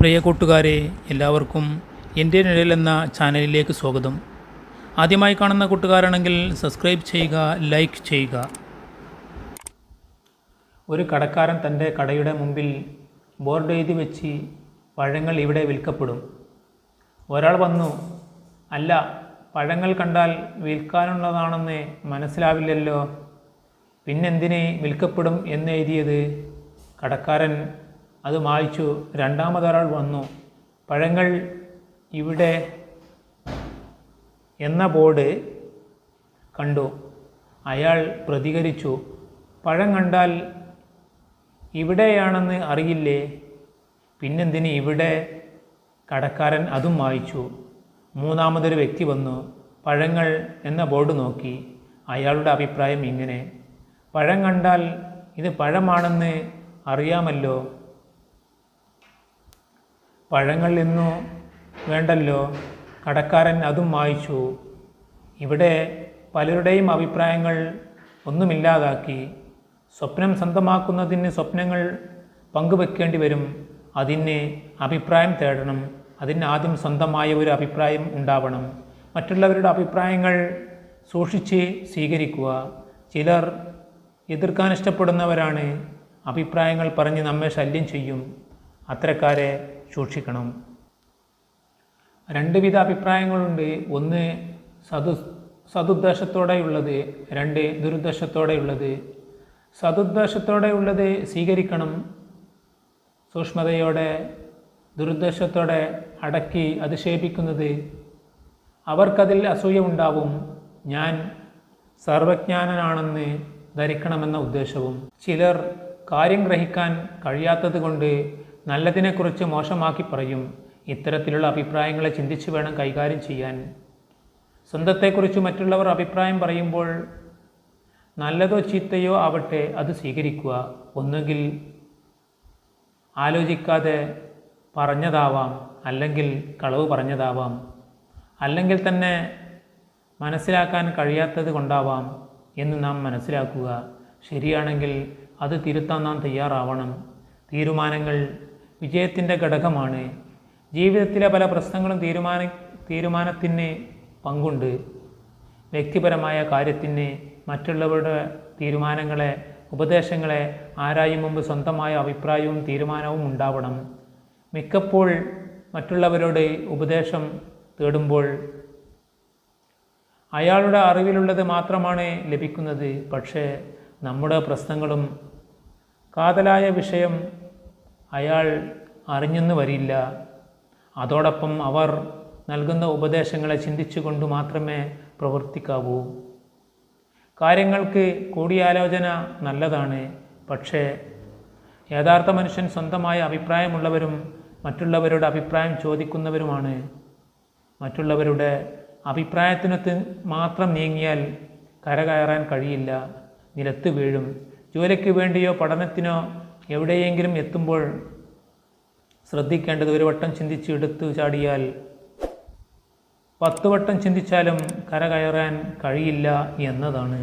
പ്രിയ കൂട്ടുകാരെ എല്ലാവർക്കും എന്റെ നിഴൽ എന്ന ചാനലിലേക്ക് സ്വാഗതം. ആദ്യമായി കാണുന്ന കൂട്ടുകാരാണെങ്കിൽ സബ്സ്ക്രൈബ് ചെയ്യുക ലൈക്ക് ചെയ്യുക. ഒരു കടക്കാരൻ തന്റെ കടയുടെ മുമ്പിൽ ബോർഡ് എഴുതി വെച്ച് പഴങ്ങൾ ഇവിടെ വിൽക്കപ്പെടും. ഒരാൾ വന്നു അല്ല പഴങ്ങൾ കണ്ടാൽ വിൽക്കാനുള്ളതാണെന്ന് മനസ്സിലാവില്ലല്ലോ. പിന്നെന്തിനെ വിൽക്കപ്പെടും എന്ന് എഴുതിയത്? കടക്കാരൻ അത് മായ്ച്ചു. രണ്ടാമതൊരാൾ വന്നു. പഴങ്ങൾ ഇവിടെ എന്ന ബോർഡ് കണ്ടു. അയാൾ പ്രതികരിച്ചു. പഴം കണ്ടാൽ ഇവിടെയാണെന്ന് അറിയില്ലേ? പിന്നെന്തിന് ഇവിടെ കടക്കാരൻ അതും വായിച്ചു മൂന്നാമതൊരു വ്യക്തി വന്നു. പഴങ്ങൾ എന്ന ബോർഡ് നോക്കി. അയാളുടെ അഭിപ്രായം ഇങ്ങനെ. പഴം കണ്ടാൽ ഇത് പഴമാണെന്ന് അറിയാമല്ലോ. പഴങ്ങൾ എന്നു വേണ്ടല്ലോ? കടക്കാരൻ അതും വായിച്ചു ഇവിടെ പലരുടെയും അഭിപ്രായങ്ങൾ ഒന്നുമില്ലാതാക്കി. സ്വപ്നം സ്വന്തമാക്കുന്നതിന് സ്വപ്നങ്ങൾ പങ്കുവെക്കേണ്ടി വരും. അതിന് അഭിപ്രായം തേടണം. അതിന് ആദ്യം സ്വന്തമായ ഒരു അഭിപ്രായം ഉണ്ടാവണം. മറ്റുള്ളവരുടെ അഭിപ്രായങ്ങൾ സൂക്ഷിച്ച് സ്വീകരിക്കുക. ചിലർ എതിർക്കാൻ ഇഷ്ടപ്പെടുന്നവരാണ്. അഭിപ്രായങ്ങൾ പറഞ്ഞ് നമ്മെ ശല്യം ചെയ്യും. അത്തരക്കാരെ സൂക്ഷിക്കണം. രണ്ട് വിധ അഭിപ്രായങ്ങളുണ്ട്. ഒന്ന് സതു സതുദ്ദേശത്തോടെയുള്ളത് രണ്ട് ദുരുദ്ദേശത്തോടെയുള്ളത്. സതുദ്ദേശത്തോടെയുള്ളത് സ്വീകരിക്കണം. സൂക്ഷ്മതയോടെ ദുരുദ്ദേശത്തോടെ അടക്കി അധിക്ഷേപിക്കുന്നത്. അവർക്കതിൽ അസൂയ ഉണ്ടാവും. ഞാൻ സർവജ്ഞാനനാണെന്ന് ധരിക്കണമെന്ന ഉദ്ദേശവും. ചിലർ കാര്യം ഗ്രഹിക്കാൻ കഴിയാത്തത് കൊണ്ട് നല്ലതിനെക്കുറിച്ച് മോശമാക്കി പറയും. ഇത്തരത്തിലുള്ള അഭിപ്രായങ്ങളെ ചിന്തിച്ച് വേണം കൈകാര്യം ചെയ്യാൻ. സ്വന്തത്തെക്കുറിച്ച് മറ്റുള്ളവർ അഭിപ്രായം പറയുമ്പോൾ നല്ലതോ ചീത്തയോ ആവട്ടെ അത് സ്വീകരിക്കുക. ഒന്നുകിൽ ആലോചിക്കാതെ പറഞ്ഞതാവാം അല്ലെങ്കിൽ കളവ് പറഞ്ഞതാവാം അല്ലെങ്കിൽ തന്നെ മനസ്സിലാക്കാൻ കഴിയാത്തത് കൊണ്ടാവാം എന്ന് നാം മനസ്സിലാക്കുക. ശരിയാണെങ്കിൽ അത് തിരുത്താൻ നാം തയ്യാറാവണം. തീരുമാനങ്ങൾ വിജയത്തിന്റെ ഘടകമാണ്. ജീവിതത്തിലെ പല പ്രശ്നങ്ങളും തീരുമാന തീരുമാനത്തിന് പങ്കുണ്ട്. വ്യക്തിപരമായ കാര്യത്തിന് മറ്റുള്ളവരുടെ തീരുമാനങ്ങളെ ഉപദേശങ്ങളെ ആരായും മുമ്പ് സ്വന്തമായ അഭിപ്രായവും തീരുമാനവും ഉണ്ടാവണം. മിക്കപ്പോൾ മറ്റുള്ളവരോട് ഉപദേശം തേടുമ്പോൾ അയാളുടെ അറിവിലുള്ളത് മാത്രമാണ് ലഭിക്കുന്നത്. പക്ഷേ നമ്മുടെ പ്രശ്നങ്ങളും കാതലായ വിഷയം അയാൾ അറിഞ്ഞെന്ന് വരില്ല. അതോടൊപ്പം അവർ നൽകുന്ന ഉപദേശങ്ങളെ ചിന്തിച്ചുകൊണ്ട് മാത്രമേ പ്രവർത്തിക്കാവൂ. കാര്യങ്ങൾക്ക് കൂടിയാലോചന നല്ലതാണ്. പക്ഷേ യഥാർത്ഥ മനുഷ്യൻ സ്വന്തമായ അഭിപ്രായമുള്ളവരും മറ്റുള്ളവരുടെ അഭിപ്രായം ചോദിക്കുന്നവരുമാണ്. മറ്റുള്ളവരുടെ അഭിപ്രായത്തിനൊത്ത് മാത്രം നീങ്ങിയാൽ കരകയറാൻ കഴിയില്ല. നിലത്ത് വീഴും. ജോലിക്ക് വേണ്ടിയോ പഠനത്തിനോ എവിടെയെങ്കിലും എത്തുമ്പോൾ ശ്രദ്ധിക്കേണ്ടത് ഒരു വട്ടം ചിന്തിച്ച് എടുത്തു ചാടിയാൽ പത്ത് വട്ടം ചിന്തിച്ചാലും കര കയറാൻ കഴിയില്ല എന്നതാണ്.